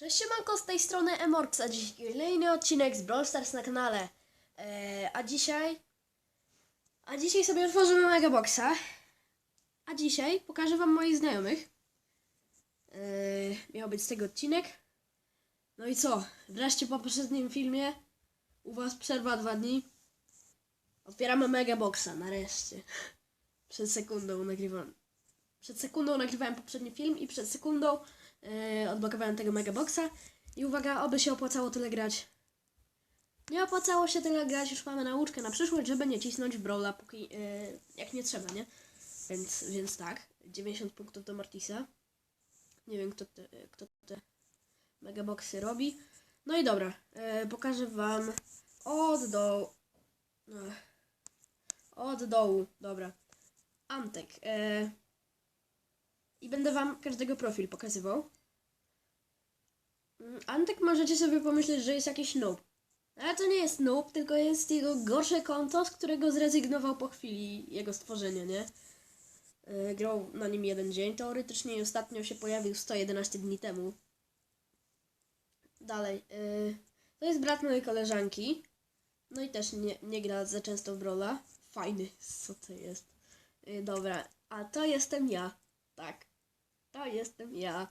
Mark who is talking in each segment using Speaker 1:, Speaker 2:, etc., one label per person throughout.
Speaker 1: Cześć siemanko, z tej strony Emorx, a dziś kolejny odcinek z Brawl Stars na kanale. Eee, a dzisiaj... A dzisiaj sobie otworzymy Megaboxa. A dzisiaj pokażę wam moich znajomych. Eee, miał być z tego odcinek. No i co? Wreszcie po poprzednim filmie u was przerwa dwa dni. Otwieramy Megaboxa, nareszcie. Przed sekundą nagrywam. Przed sekundą nagrywałem poprzedni film i przed sekundą Yy, odblokowałem tego megaboxa i uwaga, oby się opłacało tyle grać. Nie opłacało się tyle grać, już mamy nauczkę na przyszłość, żeby nie cisnąć w brawla póki, yy, jak nie trzeba, nie? Więc, więc tak, 90 punktów do Mortisa. Nie wiem, kto te, kto te megaboxy robi. No i dobra, yy, pokażę wam od dołu. Ech. Od dołu, dobra. Antek. Yy, i będę wam każdego profil pokazywał. Mm, Antek możecie sobie pomyśleć, że jest jakiś noob. Ale to nie jest noob, tylko jest jego gorsze konto, z którego zrezygnował po chwili jego stworzenia, nie? Yy, grał na nim jeden dzień teoretycznie i ostatnio się pojawił 111 dni temu. Dalej. Yy, to jest brat mojej koleżanki. No i też nie, nie gra za często w Brawla. Fajny, co to jest. Yy, dobra, a to jestem ja. Tak. To jestem ja.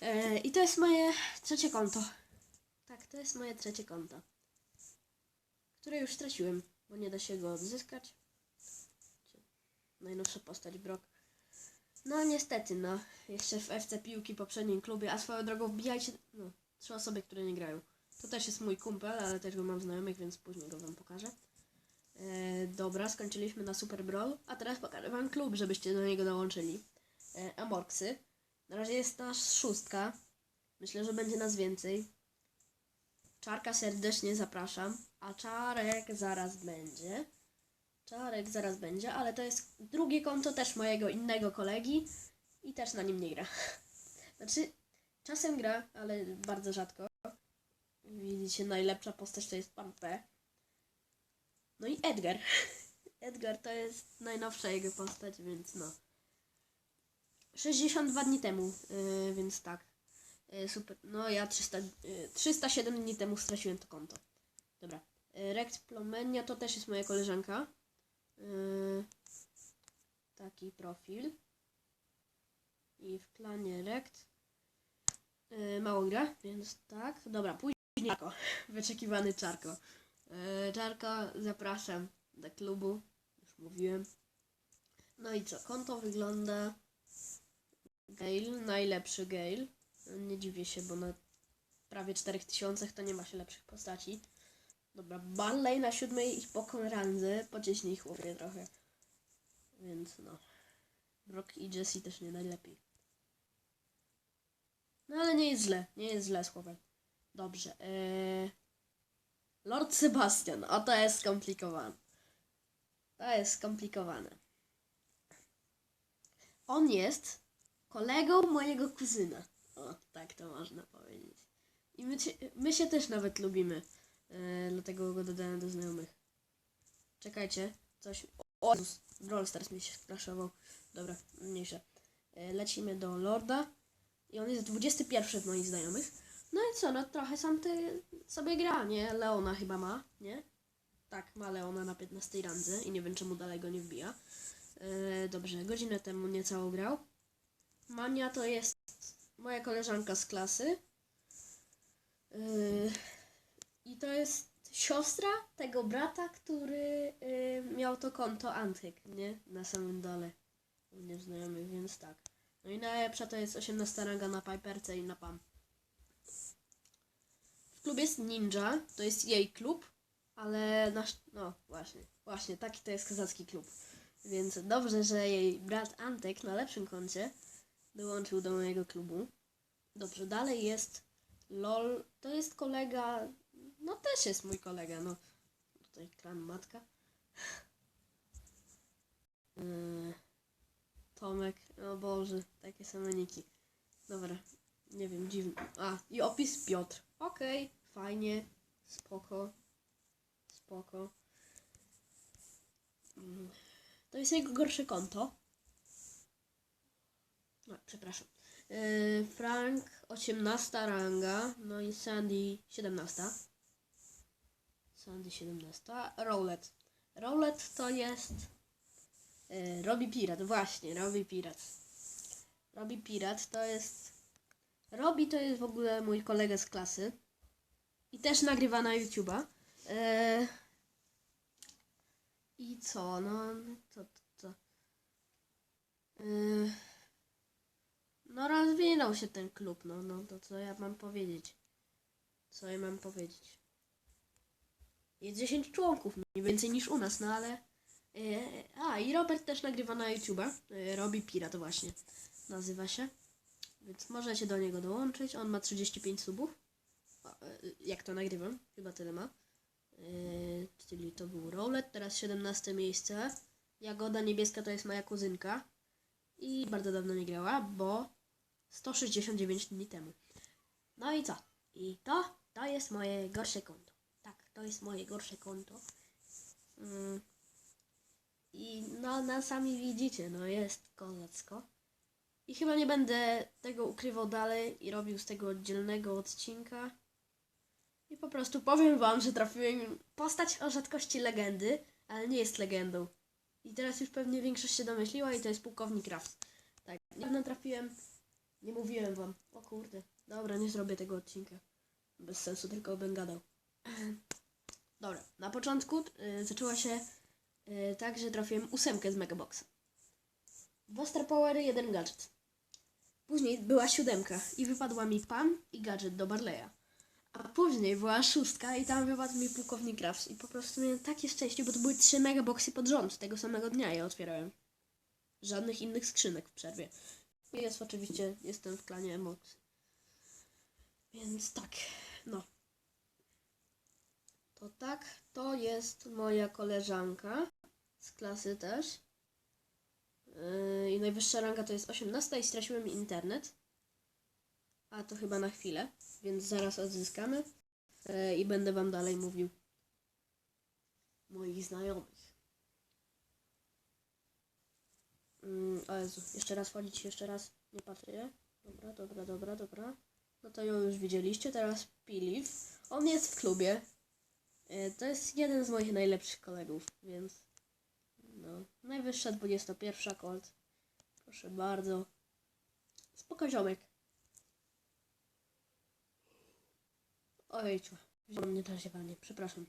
Speaker 1: E, I to jest moje trzecie konto. Tak, to jest moje trzecie konto. Które już straciłem, bo nie da się go odzyskać. Najnowsza postać Brock. No niestety, no. Jeszcze w FC Piłki poprzednim klubie, a swoją drogą wbijajcie, no, trzy osoby, które nie grają. To też jest mój kumpel, ale też go mam znajomych, więc później go wam pokażę. E, dobra, skończyliśmy na Super Brawl, a teraz pokażę wam klub, żebyście do niego dołączyli Amorksy. Na razie jest nas szóstka. Myślę, że będzie nas więcej. Czarka serdecznie zapraszam. A Czarek zaraz będzie. Czarek zaraz będzie, ale to jest drugie konto też mojego innego kolegi i też na nim nie gra. Znaczy, czasem gra, ale bardzo rzadko. Widzicie, najlepsza postać to jest pan P. No i Edgar. Edgar to jest najnowsza jego postać, więc no. 62 dni temu, yy, więc tak. Yy, super. No ja 300, yy, 307 dni temu straciłem to konto. Dobra. Yy, Rex Plomenia to też jest moja koleżanka. Taki profil. I w klanie Rekt yy, mało gra, więc tak. Dobra, później Czarko. Wyczekiwany Czarko. Czarko, zapraszam do klubu. Już mówiłem. No i co? Konto wygląda Gale, najlepszy Gale. Nie dziwię się, bo na prawie 4000 to nie ma się lepszych postaci. Dobra, Barley na siódmej i pokon randze. Pocieśnij chłopie trochę. Więc no. Brock i Jesse też nie najlepiej. No ale nie jest źle, nie jest źle z chłopem. Dobrze. Eee... Lord Sebastian, o to jest skomplikowane. To jest skomplikowane. On jest kolegą mojego kuzyna. O, tak to można powiedzieć. I my, my się też nawet lubimy. E, dlatego go dodałem do znajomych. Czekajcie, coś. O, Jezus, mi się skraszował. Dobra, mniejsze. Lecimy do Lorda. I on jest 21 w moich znajomych. No i co, no trochę sam ty sobie gra, nie? Leona chyba ma, nie? Tak, ma Leona na 15 randze i nie wiem czemu dalej go nie wbija. E, dobrze, godzinę temu niecałą grał. Mania to jest moja koleżanka z klasy. Yy, I to jest siostra tego brata, który yy, miał to konto Antyk, nie? Na samym dole. W znajomych, więc tak. No i najlepsza to jest 18 ranga na Piperce i na Pam. W klubie jest Ninja, to jest jej klub, ale nasz, no właśnie, właśnie, taki to jest kozacki klub. Więc dobrze, że jej brat Antek na lepszym koncie dołączył do mojego klubu. Dobrze, dalej jest LOL. To jest kolega. No też jest mój kolega, no. Tutaj klan matka. Yy, Tomek, o Boże, takie same niki. Dobra, nie wiem, dziwny. A, i opis Piotr. Okej, fajnie, spoko, spoko. Mm, To jest jego gorsze konto. No, przepraszam. Yy, Frank 18 ranga, no i Sandy 17. Sandy 17. Rowlet. Rowlet to jest yy, Robi Pirat, właśnie, Robi Pirat. Robi Pirat to jest Robi to jest w ogóle mój kolega z klasy i też nagrywa na YouTube'a. Yy, I co, no, co, co, co. Yy, no rozwinął się ten klub, no, no to co ja mam powiedzieć? Co ja mam powiedzieć? Jest 10 członków, mniej więcej niż u nas, no ale... Yy, a, i Robert też nagrywa na YouTube'a. Yy, robi Pirat właśnie, nazywa się. Więc możecie do niego dołączyć. On ma 35 subów. Yy, jak to nagrywam, chyba tyle ma. Czyli to był Rowlet, teraz 17 miejsce. Jagoda niebieska to jest moja kuzynka. I bardzo dawno nie grała, bo 169 dni temu. No i co? I to, to jest moje gorsze konto. Tak, to jest moje gorsze konto. Mm. I no, no sami widzicie, no jest kozacko. I chyba nie będę tego ukrywał dalej i robił z tego oddzielnego odcinka. I po prostu powiem wam, że trafiłem postać o rzadkości legendy, ale nie jest legendą. I teraz już pewnie większość się domyśliła i to jest pułkownik Raft. Tak, niedawno trafiłem, nie mówiłem wam. O kurde, dobra, nie zrobię tego odcinka. Bez sensu, tylko bym gadał. Dobra, na początku y, zaczęło się y, tak, że trafiłem ósemkę z Megaboxa. Dwa Star jeden gadżet. Później była siódemka i wypadła mi pan i gadżet do Barleya. A później była szóstka i tam wypadł mi pułkownik Rafs. I po prostu miałem takie szczęście, bo to były trzy megaboxy pod rząd. Tego samego dnia je otwierałem. Żadnych innych skrzynek w przerwie. Jest oczywiście, jestem w klanie emocji. Więc tak, no. To tak, to jest moja koleżanka z klasy też. Yy, I najwyższa ranga to jest 18 i straciłem internet. A to chyba na chwilę, więc zaraz odzyskamy. Yy, I będę wam dalej mówił moich znajomych. Mm, o Jezu, jeszcze raz wchodzić, jeszcze raz. Nie patrzę. Dobra, dobra, dobra, dobra. No to ją już widzieliście, teraz Piliw. On jest w klubie. E, To jest jeden z moich najlepszych kolegów, więc no, najwyższa 21 Colt. Proszę bardzo. Spoko ziomek. Ojciu, wziął mnie ziewanie, przepraszam.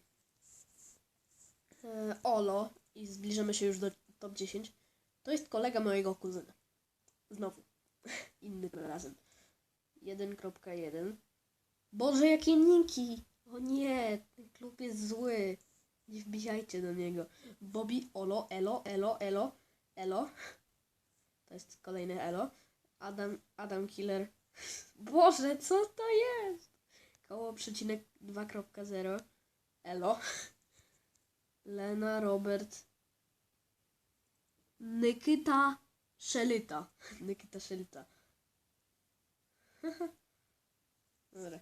Speaker 1: E, Olo i zbliżamy się już do top 10. To jest kolega mojego kuzyna. Znowu. Innym razem. 1.1. Boże, jakie niki! O nie, ten klub jest zły. Nie wbijajcie do niego. Bobby, Olo, Elo, Elo, Elo, Elo. To jest kolejny Elo. Adam, Adam Killer. Boże, co to jest? Koło przecinek 2.0. Elo. Lena, Robert. Nikita Szelita. Nikita Szelita. Dobra.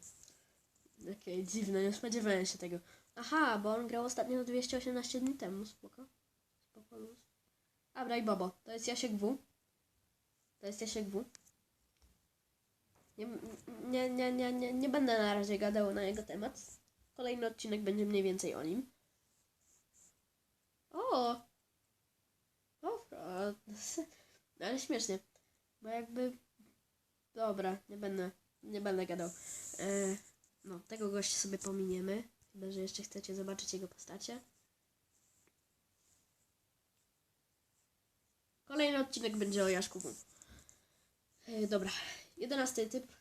Speaker 1: Okej, dziwne, nie spodziewałem się tego. Aha, bo on grał ostatnio 218 dni temu, spoko. Spoko luz. Dobra i Bobo, to jest Jasiek W. To jest Jasiek W. Nie, nie, nie, nie, nie, nie będę na razie gadał na jego temat. Kolejny odcinek będzie mniej więcej o nim. O! O, a, ale śmiesznie. Bo jakby... Dobra, nie będę, nie będę gadał. E, no, tego gościa sobie pominiemy. Chyba, że jeszcze chcecie zobaczyć jego postacie. Kolejny odcinek będzie o Jaszku W. E, dobra, jedenasty typ.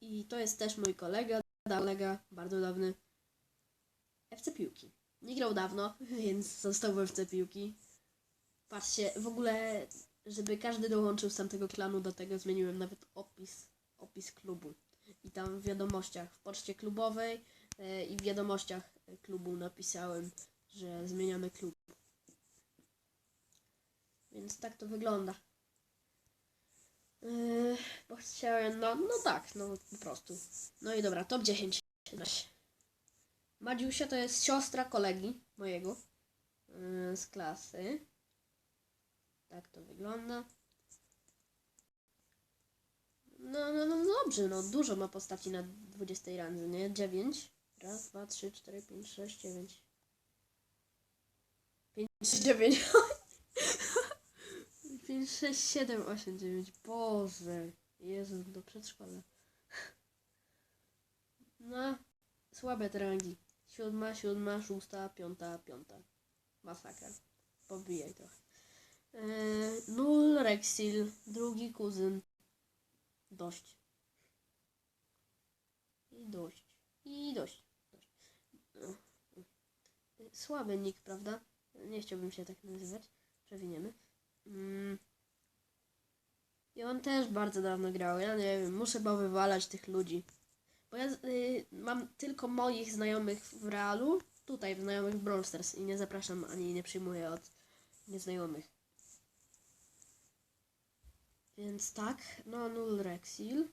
Speaker 1: I to jest też mój kolega, kolega, bardzo dawny. FC Piłki. Nie grał dawno, więc został w FC Piłki. Patrzcie, w ogóle, żeby każdy dołączył z tamtego klanu, do tego zmieniłem nawet opis, opis klubu. I tam w wiadomościach, w poczcie klubowej e, i w wiadomościach klubu napisałem, że zmieniamy klub. Więc tak to wygląda. Yy, bo chciałem, no, no tak, no po prostu. No i dobra, top 10. Madziusia to jest siostra kolegi mojego yy, z klasy. Tak to wygląda. No, no, no dobrze, no dużo ma postaci na 20 randze, nie? 9. Raz, dwa, trzy, cztery, pięć, sześć, dziewięć. Pięć, dziewięć. Pięć, sześć, siedem, osiem, dziewięć. Boże. Jezu, do przedszkola. No, słabe te rangi. Siódma, siódma, szósta, piąta, piąta. Masakra. Pobijaj trochę. Eee, Nul Rexil, drugi kuzyn. Dość. I dość. I dość. dość. Słaby nick, prawda? Nie chciałbym się tak nazywać. Przewiniemy. Mm. I on też bardzo dawno grał. Ja nie wiem, muszę chyba wywalać tych ludzi. Bo ja y, mam tylko moich znajomych w realu, tutaj znajomych w Brawl Stars i nie zapraszam ani nie przyjmuję od nieznajomych. Więc tak, no Null Rexil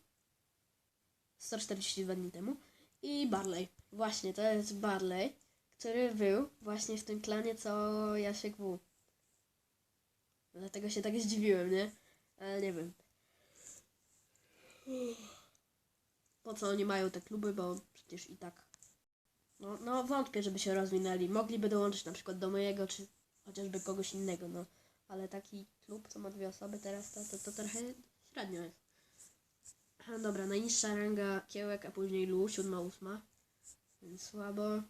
Speaker 1: 142 dni temu i Barley. Właśnie, to jest Barley, który był właśnie w tym klanie co Jasiek W. Dlatego się tak zdziwiłem, nie? Ale nie wiem. Po co oni mają te kluby, bo przecież i tak. No, no wątpię, żeby się rozwinęli. Mogliby dołączyć na przykład do mojego, czy chociażby kogoś innego, no. Ale taki klub, co ma dwie osoby teraz, to, to, to trochę średnio jest. Dobra, najniższa ranga kiełek, a później Lu, siódma, ósma. Więc słabo.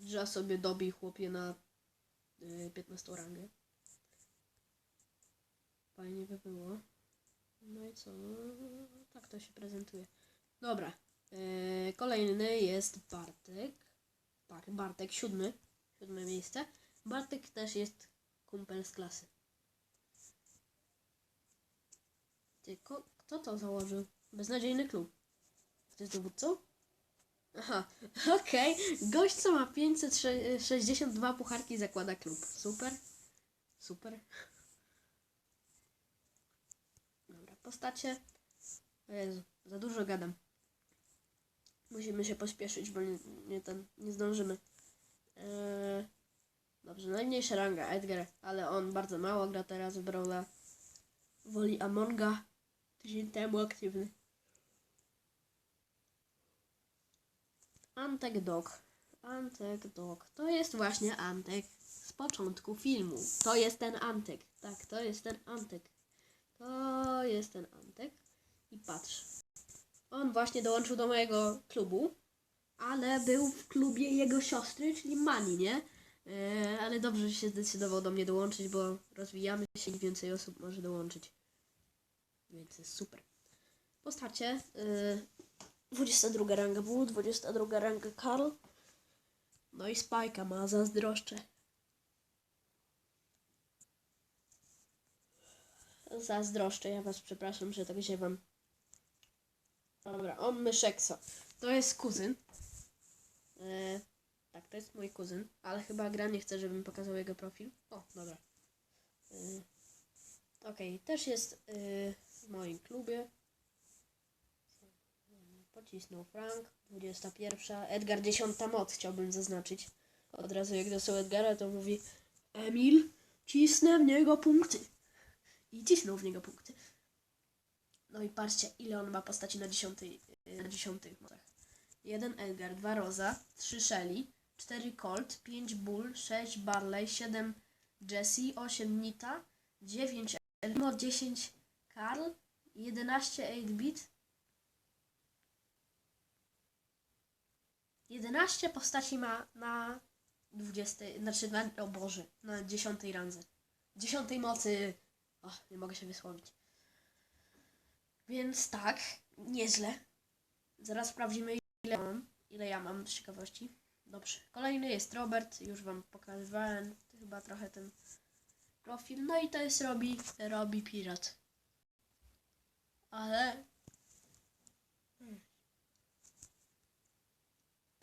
Speaker 1: Że sobie dobij chłopie na y, 15 rangę. Fajnie by było. No i co? No, tak to się prezentuje. Dobra. Yy, kolejny jest Bartek. Tak, Bartek, siódmy. Siódme miejsce. Bartek też jest kumpel z klasy. Ty, ko, kto to założył? Beznadziejny klub. Kto jest dowódcą? Aha, okej. Gość, co ma 562 pucharki, zakłada klub. Super. Super. Dobra, postacie. O Jezu, za dużo gadam. Musimy się pospieszyć, bo nie, nie, ten, nie zdążymy. Eee, dobrze, najmniejsza ranga Edgar, ale on bardzo mało gra teraz w Brawla. Woli Amonga. Tydzień temu aktywny. Antek Dog. Antek Dog. To jest właśnie Antek z początku filmu. To jest ten Antek. Tak, to jest ten Antek. To jest ten Antek. I patrz. On właśnie dołączył do mojego klubu, ale był w klubie jego siostry, czyli Mani, nie? E, ale dobrze, że się zdecydował do mnie dołączyć, bo rozwijamy się i więcej osób może dołączyć. Więc jest super. Postacie. E, 22 ranga Bull, 22 ranga Karl. No i Spajka ma zazdroszczę. Zazdroszczę, ja was przepraszam, że tak ziewam. Dobra, on Myszekso. To jest kuzyn. E, tak, to jest mój kuzyn, ale chyba gra nie chce, żebym pokazał jego profil. O, dobra. E, Okej, też jest e, w moim klubie. Pocisnął Frank, 21. Edgar 10 moc chciałbym zaznaczyć. Od razu jak dostał Edgara, to mówi Emil, cisnę w niego punkty. I cisnął w niego punkty. No i patrzcie, ile on ma postaci na dziesiątej, y, na dziesiątych mocach. Jeden Edgar, dwa Roza, trzy Shelly, cztery Colt, pięć Bull, sześć Barley, siedem Jessie, osiem Nita, dziewięć Elmo, dziesięć Karl, jedenaście 8-bit, 11 postaci ma na 20, znaczy na, o Boże, na 10 randze. 10 mocy. O, nie mogę się wysłowić. Więc tak, nieźle. Zaraz sprawdzimy ile mam, ile ja mam z ciekawości. Dobrze. Kolejny jest Robert, już wam pokazywałem chyba trochę ten profil. No i to jest Robi, Robi Pirat. Ale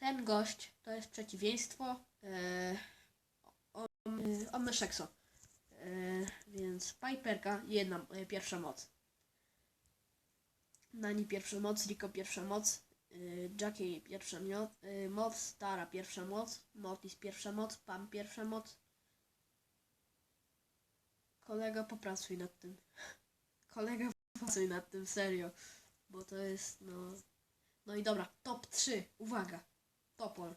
Speaker 1: Ten gość to jest przeciwieństwo e, Omeszekso. E, więc Piperka jedna e, pierwsza moc. Nani pierwsza moc, Rico pierwsza moc, Jackie pierwsza e, moc, Tara pierwsza moc, Mortis pierwsza moc, Pam pierwsza moc. Kolega popracuj nad tym. Kolega pracuj nad tym serio, bo to jest, no... No i dobra, top 3, uwaga, Topol.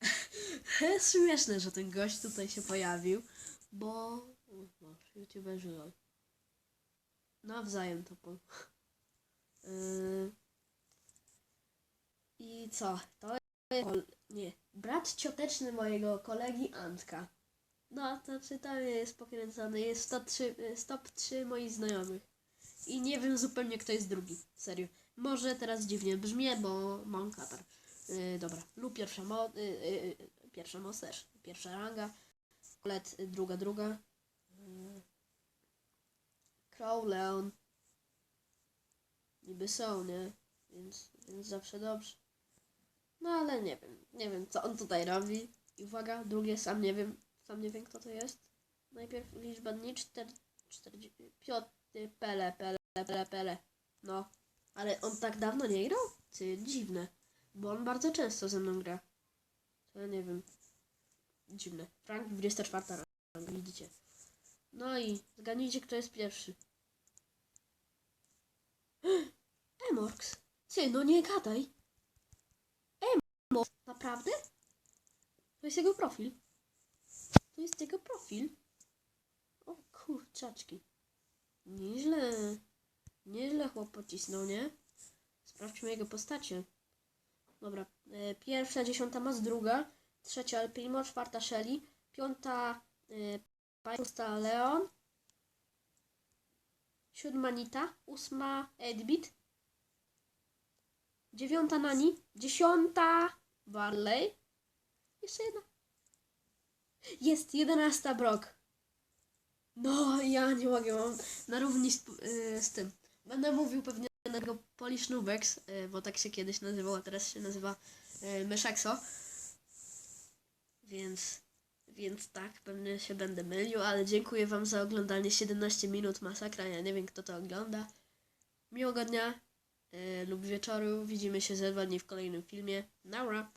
Speaker 1: Śmieszne, że ten gość tutaj się pojawił, bo... youtuberzy lol. Nawzajem Topol. Yy... I co? To jest... Nie, brat cioteczny mojego kolegi Antka. No, to czy tam jest pokręcony, jest top 3, jest top 3 moich znajomych. I nie wiem zupełnie kto jest drugi, serio. Może teraz dziwnie brzmię, bo mam katar. Yy, dobra, lub pierwsza mo... Yy, yy, pierwsza moc też, pierwsza ranga. Kolet, y, druga, druga. Yy. Crow, Leon. Niby są, nie? Więc, więc zawsze dobrze. No ale nie wiem, nie wiem co on tutaj robi. I uwaga, drugie, sam nie wiem, sam nie wiem kto to jest. Najpierw liczba dni 4, 40, Piotr, Pele, Pele, Pele, Pele. No, ale on tak dawno nie grał? Ty, dziwne, bo on bardzo często ze mną gra. To ja nie wiem. Dziwne. Frank 24 ranga, widzicie. No i zgadnijcie kto jest pierwszy. Emorks. Ty, no nie gadaj. Naprawdę? To jest jego profil. To jest jego profil. O kurczaczki. Nieźle. Nieźle chłop pocisnął, nie? Sprawdźmy jego postacie. Dobra. E, pierwsza, dziesiąta Mas, druga. Trzecia El Primo, czwarta Shelly. Piąta e, szósta Leon. Siódma Nita. Ósma Edbit. Dziewiąta Nani. Dziesiąta Barley. Jeszcze jedna. Jest jedenasta Brock. No, ja nie mogę, mam na równi z, y, z tym. Będę mówił pewnie na Polish Nubex, y, bo tak się kiedyś nazywał, a teraz się nazywa y, Myszakso. Więc, więc tak, pewnie się będę mylił, ale dziękuję Wam za oglądanie 17 minut masakra. Ja nie wiem, kto to ogląda. Miłego dnia lub wieczoru. Widzimy się za dwa dni w kolejnym filmie. Naura!